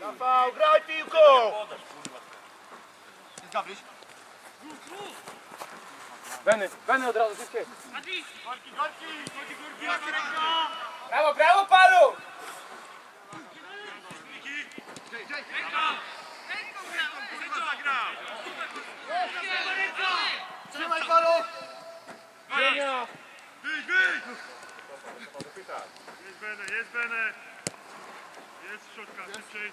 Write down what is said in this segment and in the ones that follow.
Rafał, graj piłką! Jest Gawryś. Beny, Beny od razu, wszystkie. Gorki, gorki, gorki, gorki, Brawo, brawo, Palu! Trzymaj Palu! Wyjdź, wyjdź! Jest Beny, jest Beny! Jest w środka, szybciej!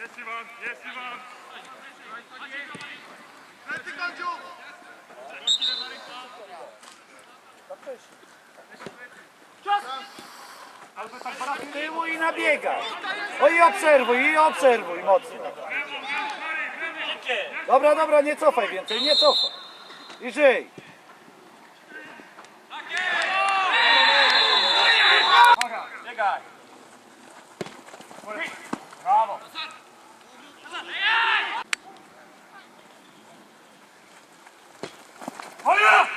Jest Iwan, jest Iwan! Lecy kończu! tyłu i nabiegaj. O i obserwuj, i obserwuj mocno. Dobra, dobra, nie cofaj więcej, nie cofaj. I żyj. Biegaj! Brawo! Oja!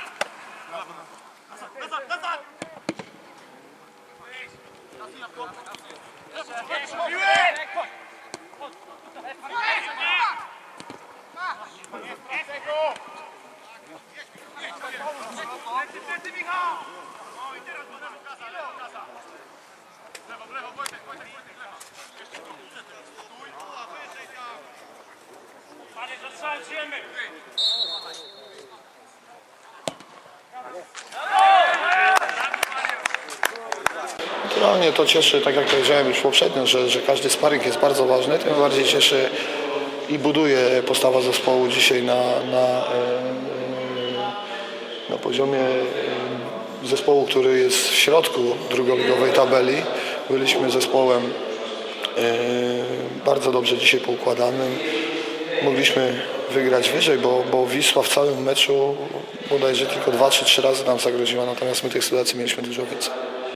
Naturalnie to cieszy, tak jak powiedziałem już poprzednio, że, że każdy sparring jest bardzo ważny, tym bardziej cieszy i buduje postawa zespołu dzisiaj na, na, e, e, na poziomie e, zespołu, który jest w środku drugoligowej tabeli. Byliśmy zespołem bardzo dobrze dzisiaj poukładanym. Mogliśmy wygrać wyżej, bo, bo Wisła w całym meczu bodajże tylko dwa czy trzy razy nam zagroziła, natomiast my tych sytuacji mieliśmy dużo więcej.